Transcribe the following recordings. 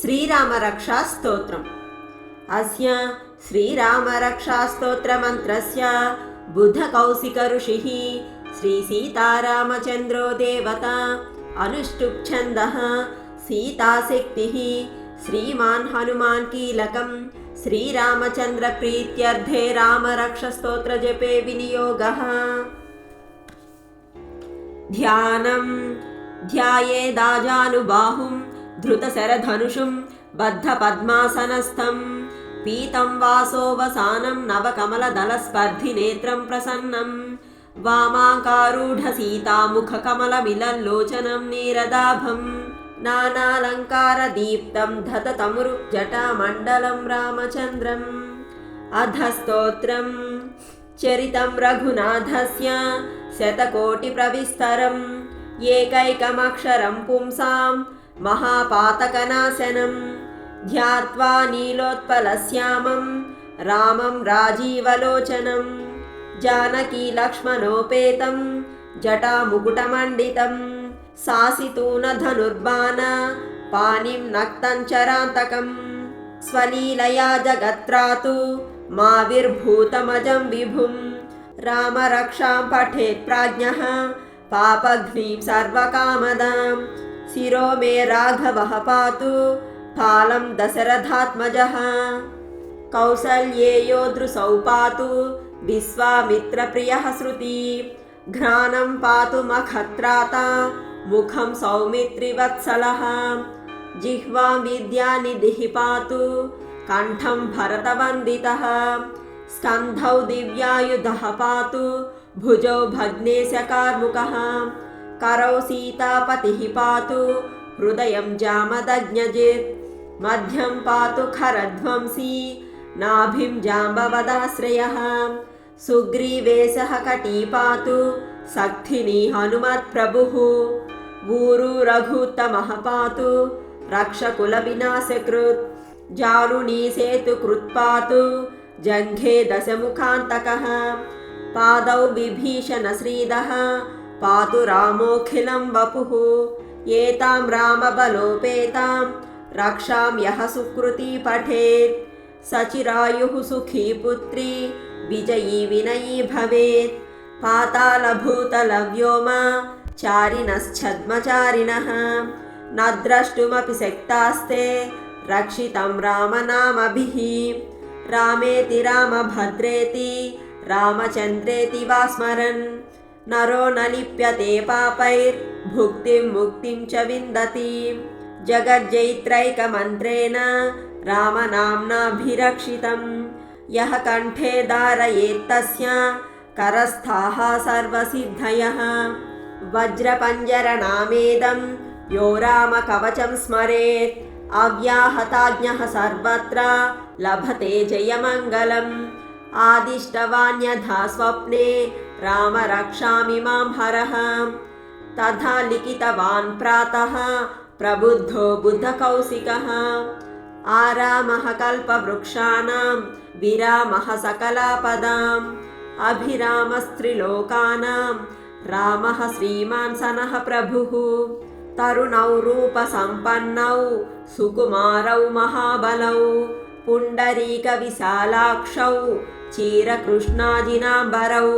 శ్రీరామరక్షా స్తోత్రం అస్య శ్రీరామరక్షా స్తోత్రమంత్రస్య బుధకౌశిక ఋషి శ్రీ సీతారామచంద్రో దేవత అనుష్టుప్ఛంద సీతాశక్తి శ్రీమాన్ హనుమాన్ కీలకం శ్రీరామచంద్ర ప్రీత్యర్థే రామరక్షస్తోత్ర జపే వినియోగ. ధ్యానం ధ్యాయేదాజానుబాహుం धृतशरधनुषुं बद्धपद्मासनस्थं पीतं वासोवसानं नवकमलदलस्पर्धिनेत्रं प्रसन्नं वामाकारूढसीतामुखकमलमिलल्लोचनं नीरदाभं नानालङ्कारदीप्तं धततमुरुजटामण्डलं रामचन्द्रम् अधस्तोत्रम् चरितं रघुनाथस्य शतकोटिप्रविस्तरम् एकैकमक्षरं पुंसां महापातकनाशनं ध्यात्वा नीलोत्पलश्यामं रामं राजीवलोचनं जानकीलक्ष्मणोपेतं जटामुकुटमण्डितं सासितूनधनुर्बाण पाणिं नक्तञ्चरान्तकं स्वलीलया जगत्रातु माविर्भूतमजं विभुं रामरक्षां पठेत् प्राज्ञः पापघ्नीं सर्वकामदां शिरो मे राघवः पातु फालं दशरथात्मजः कौसल्येयो दृशौ पातु विश्वामित्रप्रियः श्रुति घ्राणं पातु मखत्राता मुखं सौमित्रिवत्सलः जिह्वां विद्यानिधिः पातु कण्ठं भरतवन्दितः स्कन्धौ दिव्यायुधः पातु भुजौ भग्नेशकार्मुकः करौ सीतापतिः पातु हृदयं जामदज्ञजित् मध्यं पातु खरध्वंसी नाभिं जाम्बवदाश्रयः सुग्रीवेशः कटी पातु सक्थिनी हनुमत्प्रभुः ऊरु रघुत्तमः पातु रक्षकुलविनाशकृत् जानुनी सेतुकृत् पातु जङ्घे दशमुखान्तकः पादौ विभीषणश्रीदः पातु रामोऽखिलं वपुः एतां रामबलोपेतां रक्षां यः सुकृती पठेत् सचिरायुः सुखी पुत्री विजयी विनयी भवेत् पातालभूतलव्योमा चारिणश्छद्मचारिणः न द्रष्टुमपि शक्तास्ते रक्षितं रामनामभिः रामेति रामभद्रेति रामचन्द्रेति वा स्मरन् नरो न लिप्यते पापैर्भुक्तिं मुक्तिं च विन्दति। जगज्जैत्रैकमन्त्रेण रामनाम्नाभिरक्षितं यः कण्ठे धारयेत्तस्य करस्थाः सर्वसिद्धयः। वज्रपञ्जरनामेदं यो रामकवचं स्मरेत्। अव्याहताज्ञः सर्वत्र लभते जयमङ्गलम्। आदिष्टवान्यथा स्वप्ने राम रक्षामि मां हरः तथा लिखितवान् प्रातः प्रबुद्धो बुद्धकौशिकः आरामः कल्पवृक्षाणां विरामः सकलापदाम् अभिरामस्त्रिलोकानां रामः श्रीमान् सनः प्रभुः तरुणौ रूपसम्पन्नौ सुकुमारौ महाबलौ पुण्डरीकविशालाक्षौ चीरकृष्णाजिनाम्बरौ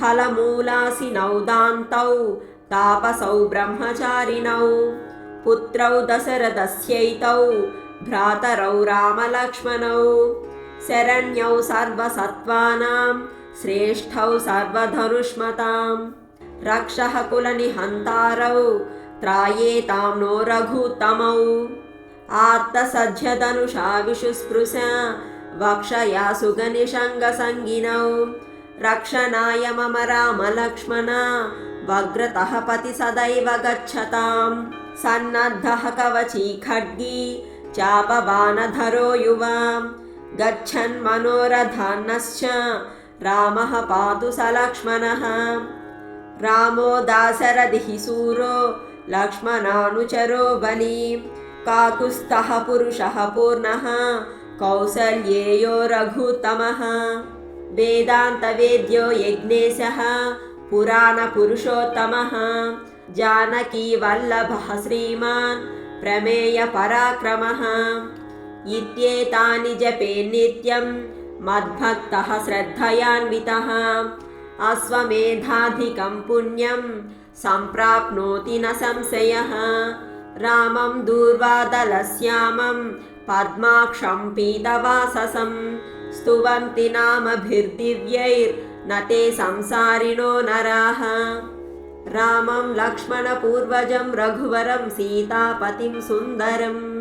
फलमूलासिनौ दान्तौ तापसौ ब्रह्मचारिणौ पुत्रौ दशरथस्यैतौ भ्रातरौ रामलक्ष्मणौ शरण्यौ सर्वसत्त्वानां श्रेष्ठौ सर्वधनुष्मतां रक्षः कुलनिहन्तारौ त्रायेतां नो रघुत्तमौ आत्तसज्जधनुषा विशुस्पृश वक्षया सुगनिषङ्गसङ्गिनौ रक्षणाय मम रामलक्ष्मण वग्रतः पति सदैव गच्छतां सन्नद्धः कवची खड्गी चापबाणधरो युवा गच्छन् मनोरथान्नश्च रामः पातु स लक्ष्मणः रामो दाशरथिः सूरो लक्ष्मणानुचरो बली काकुस्थः पुरुषः पूर्णः कौसल्येयो रघुत्तमः वेदान्तवेद्यो यज्ञेशः पुराणपुरुषोत्तमः। जानकीवल्लभः श्रीमान् प्रमेयपराक्रमः इत्येतानि जपे नित्यं मद्भक्तः श्रद्धयान्वितः। अश्वमेधाधिकं पुण्यं सम्प्राप्नोति न संशयः। रामं दूर्वादलश्यामं पद्माक्षं पीतवाससं स्तुवन्ति नामभिर्दिव्यैर्न ते संसारिणो नराः। रामं लक्ष्मणपूर्वजं रघुवरं सीतापतिं सुन्दरं।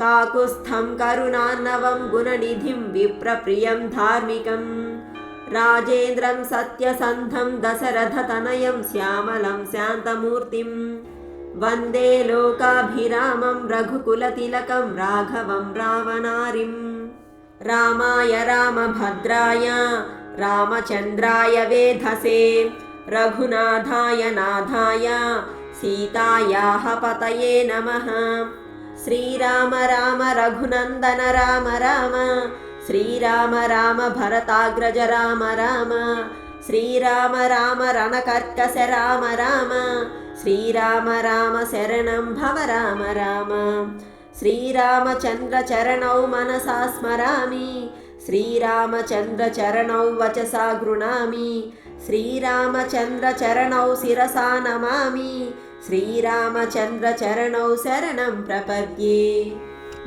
काकुत्स्थं करुणान्नवं गुणनिधिं विप्रप्रियं धार्मिकम् राजेन्द्रं सत्यसन्धं दशरथतनयं श्यामलं शान्तमूर्तिं। वन्दे लोकाभिरामं रघुकुलतिलकं राघवं रावणारिं రామాయ రామభద్రాయ రామచంద్రాయ వేధసే రఘునాథాయ నాథాయ సీతాయాః పతయే నమః. శ్రీరామ రామ రఘునందన రామ రామ శ్రీరామ రామ భరతాగ్రజ రామ రామ శ్రీరామ రామ రణకర్కశ రామ రామ శ్రీరామ రామ శరణం భవ రామ రామ. श्रीरामचन्द्रचरणौ मनसा स्मरामि श्रीरामचन्द्रचरणौ वचसा गृणामि श्रीरामचन्द्रचरणौ शिरसा नमामि श्रीरामचन्द्रचरणौ शरणं प्रपद्ये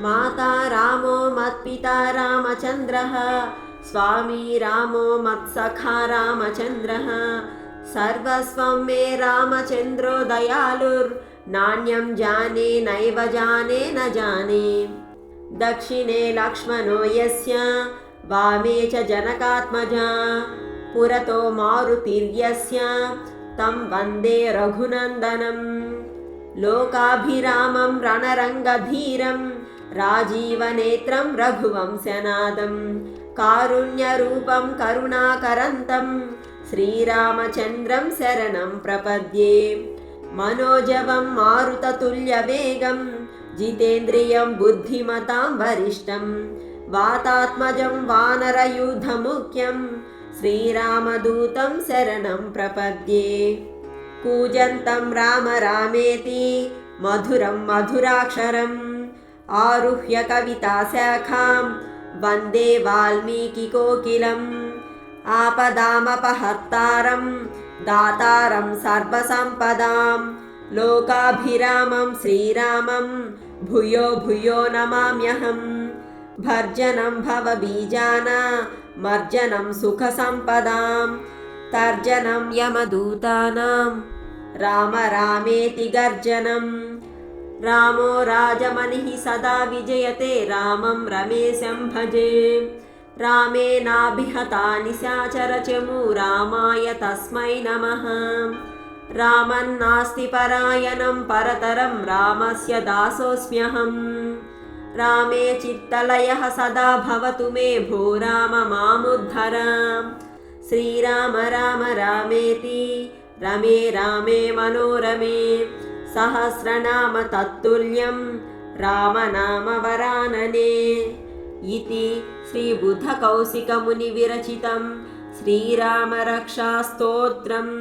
माता रामो मत्पिता रामचन्द्रः स्वामी रामो मत्सखा रामचन्द्रः सर्वस्वं मे रामचन्द्रो दयालुर्नान्यं जाने नैव जाने न जाने दक्षिणे लक्ष्मणो यस्य वामे च जनकात्मजा पुरतो मारुतिर्यस्य तं वन्दे रघुनन्दनम् लोकाभिरामं रणरङ्गधीरं राजीवनेत्रं रघुवंशनादं कारुण्यरूपं करुणाकरन्तं श्रीरामचन्द्रं शरणं प्रपद्ये मनोजवं मारुततुल्यवेगं जितेन्द्रियं बुद्धिमतां वरिष्ठं वातात्मजं वानरयूथमुख्यं श्रीरामदूतं शरणं प्रपद्ये कूजन्तं राम रामेति मधुरं मधुराक्षरम् आरुह्य कविताशाखां वन्दे वाल्मीकिकोकिलम् आपदामपहर्तारं दातारं सर्वसम्पदां लोकाभिरामं श्रीरामं भूयो भूयो नमाम्यहम् भर्जनं भवबीजाना मर्जनं सुखसम्पदां तर्जनं यमदूतानां राम रामेति गर्जनम् रामो राजमणिः सदा विजयते रामं रमेशं भजे రామేనాభిహతా నిశాచరచము రామాయ తస్మై నమ. రామన్నాస్తి పరాయణం పరతరం రామస్య దాసోస్మ్యహం. రామే చిత్తలయ సదా భవతు మే భో రామ మాముద్ధర. శ్రీరామ రామ రామేతి రమే రామే మనోరమే. సహస్రనామ తత్తుల్యం రామనామ వరాననే. इति श्रीबुधकौशिकमुनिविरचितं श्रीरामरक्षास्तोत्रम्